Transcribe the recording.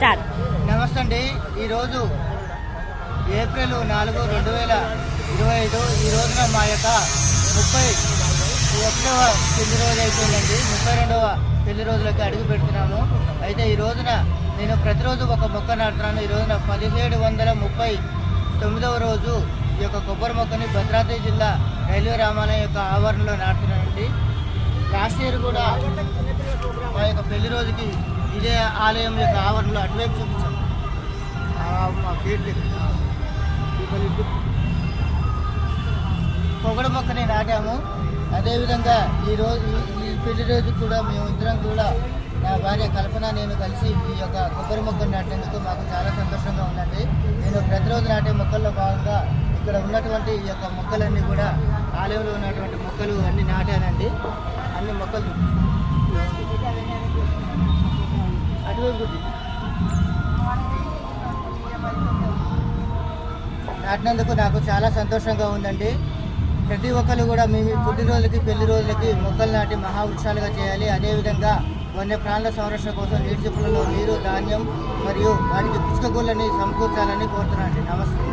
Start. నమస్తే అండి. ఈరోజు ఏప్రిల్ నాలుగు రెండు వేల ఇరవై ఐదు. ఈ రోజున మా యొక్క ముప్పై ఒకటవ పెళ్ళి రోజు అయిపోయిందండి. ముప్పై రెండవ పెళ్ళి రోజులకి అడుగు పెడుతున్నాము. అయితే ఈ రోజున నేను ప్రతిరోజు ఒక మొక్క నాటుతున్నాను. ఈ రోజున పదిహేడు వందల ముప్పై తొమ్మిదవ రోజు ఈ యొక్క కొబ్బరి మొక్కని భద్రాద్రి జిల్లా రైల్వే రామాలయం యొక్క ఆవరణలో నాటుతున్నానండి. లాస్ట్ ఇయర్ కూడా మా యొక్క పెళ్ళి రోజుకి ఇదే ఆలయం యొక్క ఆవరణలో అటువైపు చూపించాం. ఆ మా గేట్ మొక్కని నాటాము. అదేవిధంగా ఈ రోజు ఈ- పెళ్ళి రోజు కూడా మేము ఇద్దరం కూడా నా భార్య కల్పన నేను కలిసి ఈ యొక్క కొబ్బరి మొక్కను నాటేందుకు మాకు చాలా సంతోషంగా ఉందండి. నేను ప్రతిరోజు నాటే మొక్కల్లో భాగంగా ఇక్కడ ఉన్నటువంటి ఈ యొక్క మొక్కలన్నీ కూడా ఆలయంలో ఉన్నటువంటి మొక్కలు అన్నీ నాటానండి. అన్ని మొక్కలు నాటినందుకు నాకు చాలా సంతోషంగా ఉందండి. ప్రతి ఒక్కరు కూడా మీ పుట్టినరోజులకి పెళ్ళి రోజులకి మొక్కలు నాటి మహావృక్షాలుగా చేయాలి. అదేవిధంగా వన్య ప్రాణుల సంరక్షణ కోసం నీటి చిప్పులలో నీరు ధాన్యం మరియు వాటికి పుష్కగుళ్ళని సమకూర్చాలని కోరుతున్నాను నమస్తే.